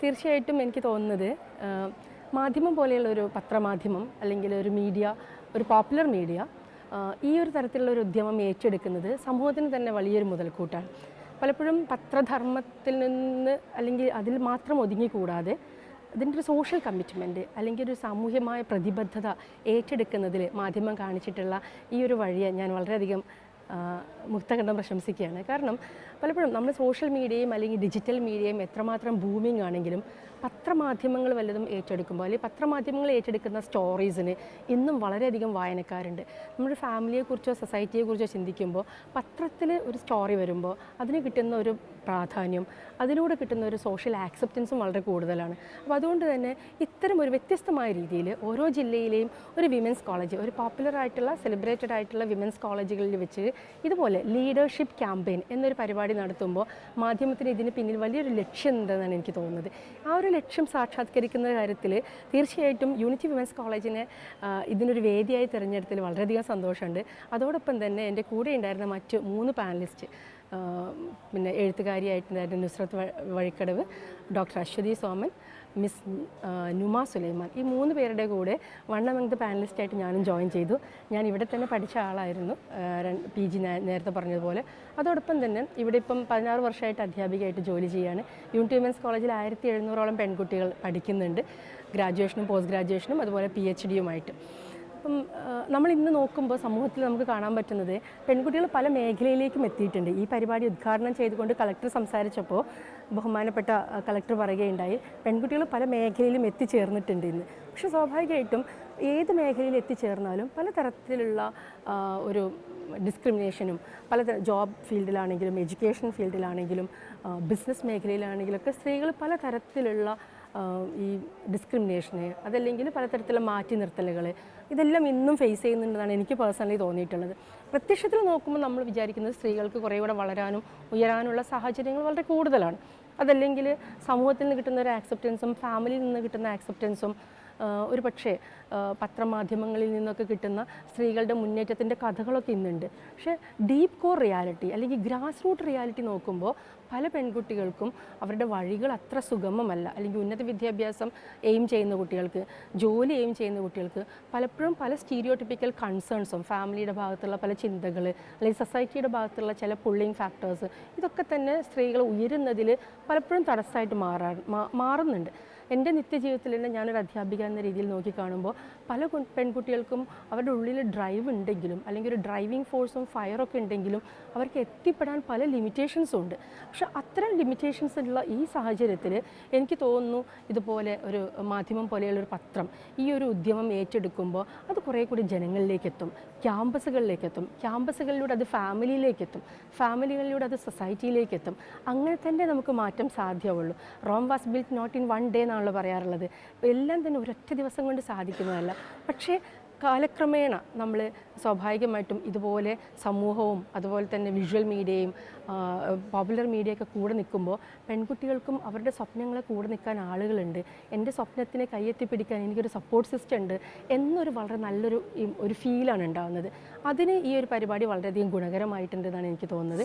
തീർച്ചയായിട്ടും എനിക്ക് തോന്നുന്നത് മാധ്യമം പോലെയുള്ള ഒരു പത്രമാധ്യമം അല്ലെങ്കിൽ ഒരു മീഡിയ ഒരു പോപ്പുലർ മീഡിയ ഈ ഒരു തരത്തിലുള്ള ഒരു ഉദ്യമം ഏറ്റെടുക്കുന്നത് സമൂഹത്തിന് തന്നെ വലിയൊരു മുതൽക്കൂട്ടാണ്. പലപ്പോഴും പത്രധർമ്മത്തിൽ നിന്ന് അല്ലെങ്കിൽ അതിൽ മാത്രം ഒതുങ്ങിക്കൂടാതെ അതിന്റെ ഒരു സോഷ്യൽ കമ്മിറ്റ്മെന്റ് അല്ലെങ്കിൽ ഒരു സാമൂഹ്യമായ പ്രതിബദ്ധത ഏറ്റെടുക്കുന്നതിൽ മാധ്യമം കാണിച്ചിട്ടുള്ള ഈ ഒരു വഴിയെ ഞാൻ വളരെയധികം മുക്തകണ്ഠം പ്രശംസിക്കുകയാണ്. കാരണം പലപ്പോഴും നമ്മൾ സോഷ്യൽ മീഡിയയും അല്ലെങ്കിൽ ഡിജിറ്റൽ മീഡിയയും എത്രമാത്രം ബൂമിംഗ് ആണെങ്കിലും പത്രമാധ്യമങ്ങൾ വല്ലതും ഏറ്റെടുക്കുമ്പോൾ അല്ലെങ്കിൽ പത്രമാധ്യമങ്ങൾ ഏറ്റെടുക്കുന്ന സ്റ്റോറീസിന് ഇന്നും വളരെയധികം വായനക്കാരുണ്ട്. നമ്മുടെ ഫാമിലിയെക്കുറിച്ചോ സൊസൈറ്റിയെക്കുറിച്ചോ ചിന്തിക്കുമ്പോൾ പത്രത്തിൽ ഒരു സ്റ്റോറി വരുമ്പോൾ അതിന് കിട്ടുന്ന ഒരു പ്രാധാന്യം അതിലൂടെ കിട്ടുന്ന ഒരു സോഷ്യൽ ആക്സെപ്റ്റൻസും വളരെ കൂടുതലാണ്. അപ്പോൾ അതുകൊണ്ട് തന്നെ ഇത്തരം ഒരു വ്യത്യസ്തമായ രീതിയിൽ ഓരോ ജില്ലയിലെയും ഒരു വിമൻസ് കോളേജ് ഒരു പോപ്പുലർ ആയിട്ടുള്ള സെലിബ്രേറ്റഡ് ആയിട്ടുള്ള വിമൻസ് കോളേജുകളിൽ വെച്ച് ഇതുപോലെ ലീഡർഷിപ്പ് ക്യാമ്പയിൻ എന്നൊരു പരിപാടി നടത്തുമ്പോൾ മാധ്യമത്തിന് ഇതിന് പിന്നിൽ വലിയൊരു ലക്ഷ്യം ഉണ്ടെന്നാണ് എനിക്ക് തോന്നുന്നത്. ആ ഒരു ലക്ഷ്യം സാക്ഷാത്കരിക്കുന്ന കാര്യത്തിൽ തീർച്ചയായിട്ടും യൂണിറ്റി വിമൻസ് കോളേജിനെ ഇതിനൊരു വേദിയായി തിരഞ്ഞെടുത്തതിൽ വളരെയധികം സന്തോഷമുണ്ട്. അതോടൊപ്പം തന്നെ എന്റെ കൂടെ ഉണ്ടായിരുന്ന മറ്റ് മൂന്ന് പാനലിസ്റ്റ് പിന്നെ എഴുത്തുകാരിയായിട്ടുണ്ടായിരുന്ന നുസ്രത്ത് വഴിക്കടവ് ഡോക്ടർ അശ്വതി സോമൻ മിസ് നുമ സുലൈമാൻ. ഈ മൂന്ന് പേരുടെ കൂടെ വൺ അമംഗ് ദ പാനലിസ്റ്റായിട്ട് ഞാനും ജോയിൻ ചെയ്തു. ഞാൻ ഇവിടെ തന്നെ പഠിച്ച ആളായിരുന്നു. പി ജി നേരത്തെ പറഞ്ഞതുപോലെ. അതോടൊപ്പം തന്നെ ഇവിടെ ഇപ്പം പതിനാറ് വർഷമായിട്ട് അധ്യാപികയായിട്ട് ജോലി ചെയ്യുകയാണ്. യൂണിറ്റ് വിമൻസ് കോളേജിൽ ആയിരത്തി എഴുന്നൂറോളം പെൺകുട്ടികൾ പഠിക്കുന്നുണ്ട്. ഗ്രാജുവേഷനും പോസ്റ്റ് ഗ്രാജുവേഷനും അതുപോലെ പി എച്ച് ഡിയുമായിട്ട്. അപ്പം നമ്മൾ ഇന്ന് നോക്കുമ്പോൾ സമൂഹത്തിൽ നമുക്ക് കാണാൻ പറ്റുന്നത് പെൺകുട്ടികൾ പല മേഖലയിലേക്കും എത്തിയിട്ടുണ്ട്. ഈ പരിപാടി ഉദ്ഘാടനം ചെയ്തുകൊണ്ട് കളക്ടർ സംസാരിച്ചപ്പോൾ ബഹുമാനപ്പെട്ട കളക്ടർ പറയുകയുണ്ടായി പെൺകുട്ടികൾ പല മേഖലയിലും എത്തിച്ചേർന്നിട്ടുണ്ട് ഇന്ന് പക്ഷെ സ്വാഭാവികമായിട്ടും ഏത് മേഖലയിൽ എത്തിച്ചേർന്നാലും പലതരത്തിലുള്ള ഒരു ഡിസ്ക്രിമിനേഷനും പല ജോബ് ഫീൽഡിലാണെങ്കിലും എഡ്യൂക്കേഷൻ ഫീൽഡിലാണെങ്കിലും ബിസിനസ് മേഖലയിലാണെങ്കിലും ഒക്കെ സ്ത്രീകൾ പലതരത്തിലുള്ള ഈ ഡിസ്ക്രിമിനേഷന് അതല്ലെങ്കിൽ പലതരത്തിലുള്ള മാറ്റി നിർത്തലുകൾ ഇതെല്ലാം ഇന്നും ഫേസ് ചെയ്യുന്നുണ്ടെന്നാണ് എനിക്ക് പേഴ്സണലി തോന്നിയിട്ടുള്ളത്. പ്രത്യക്ഷത്തിൽ നോക്കുമ്പോൾ നമ്മൾ വിചാരിക്കുന്നത് സ്ത്രീകൾക്ക് കുറേ കൂടെ വളരാനും ഉയരാനുള്ള സാഹചര്യങ്ങൾ വളരെ കൂടുതലാണ്. അതല്ലെങ്കിൽ സമൂഹത്തിൽ നിന്ന് കിട്ടുന്ന ഒരു ആക്സെപ്റ്റൻസും ഫാമിലിയിൽ നിന്ന് കിട്ടുന്ന ആക്സെപ്റ്റൻസും ഒരു പക്ഷേ പത്രമാധ്യമങ്ങളിൽ നിന്നൊക്കെ കിട്ടുന്ന സ്ത്രീകളുടെ മുന്നേറ്റത്തിന്റെ കഥകളൊക്കെ ഇന്നുണ്ട്. പക്ഷേ ഡീപ്പ് കോർ റിയാലിറ്റി അല്ലെങ്കിൽ ഗ്രാസ് റൂട്ട് റിയാലിറ്റി നോക്കുമ്പോൾ പല പെൺകുട്ടികൾക്കും അവരുടെ വഴികൾ അത്ര സുഗമമല്ല. അല്ലെങ്കിൽ ഉന്നത വിദ്യാഭ്യാസം എയിം ചെയ്യുന്ന കുട്ടികൾക്ക് ജോലി എയിം ചെയ്യുന്ന കുട്ടികൾക്ക് പലപ്പോഴും പല സ്റ്റീരിയോട്ടിപ്പിക്കൽ കൺസേൺസും ഫാമിലിയുടെ ഭാഗത്തുള്ള പല ചിന്തകൾ അല്ലെങ്കിൽ സൊസൈറ്റിയുടെ ഭാഗത്തുള്ള ചില പുള്ളിങ് ഫാക്ടേഴ്സ് ഇതൊക്കെ തന്നെ സ്ത്രീകൾ ഉയരുന്നതിൽ പലപ്പോഴും തടസ്സമായിട്ട് മാറാ മാറുന്നുണ്ട്. എന്റെ നിത്യജീവിതത്തിൽ തന്നെ ഞാനൊരു അധ്യാപിക എന്ന രീതിയിൽ നോക്കിക്കാണുമ്പോൾ പല പെൺകുട്ടികൾക്കും അവരുടെ ഉള്ളിൽ ഡ്രൈവ് ഉണ്ടെങ്കിലും അല്ലെങ്കിൽ ഒരു ഡ്രൈവിംഗ് ഫോഴ്സും ഫയറൊക്കെ ഉണ്ടെങ്കിലും അവർക്ക് എത്തിപ്പെടാൻ പല ലിമിറ്റേഷൻസും ഉണ്ട്. പക്ഷെ അത്തരം ലിമിറ്റേഷൻസ് ഉള്ള ഈ സാഹചര്യത്തിൽ എനിക്ക് തോന്നുന്നു ഇതുപോലെ ഒരു മാധ്യമം പോലെയുള്ളൊരു പത്രം ഈ ഒരു ഉദ്യമം ഏറ്റെടുക്കുമ്പോൾ അത് കുറേ കൂടി ജനങ്ങളിലേക്ക് എത്തും ക്യാമ്പസുകളിലേക്ക് എത്തും ക്യാമ്പസുകളിലൂടെ അത് ഫാമിലിയിലേക്ക് എത്തും ഫാമിലികളിലൂടെ അത് സൊസൈറ്റിയിലേക്ക് എത്തും. അങ്ങനെ തന്നെ നമുക്ക് മാറ്റം സാധ്യമുള്ളൂ Rome was built not in one day എന്നാണല്ലോ പറയാറുള്ളത്. എല്ലാം തന്നെ ഒരൊറ്റ ദിവസം കൊണ്ട് സാധിക്കുന്നതല്ല. പക്ഷേ കാലക്രമേണ നമ്മൾ സ്വാഭാവികമായിട്ടും ഇതുപോലെ സമൂഹവും അതുപോലെ തന്നെ വിഷ്വൽ മീഡിയയും പോപ്പുലർ മീഡിയയൊക്കെ കൂടെ നിൽക്കുമ്പോൾ പെൺകുട്ടികൾക്കും അവരുടെ സ്വപ്നങ്ങളെ കൂടെ നിൽക്കാൻ ആളുകളുണ്ട്. എന്റെ സ്വപ്നത്തിനെ കൈയെത്തിപ്പിടിക്കാൻ പിടിക്കാൻ എനിക്കൊരു സപ്പോർട്ട് സിസ്റ്റം ഉണ്ട് എന്നൊരു വളരെ നല്ലൊരു ഒരു ഫീലാണ് ഉണ്ടാകുന്നത് അതിന് ഈ ഒരു പരിപാടി വളരെയധികം ഗുണകരമായിട്ടുണ്ടെന്നാണ് എനിക്ക് തോന്നുന്നത്.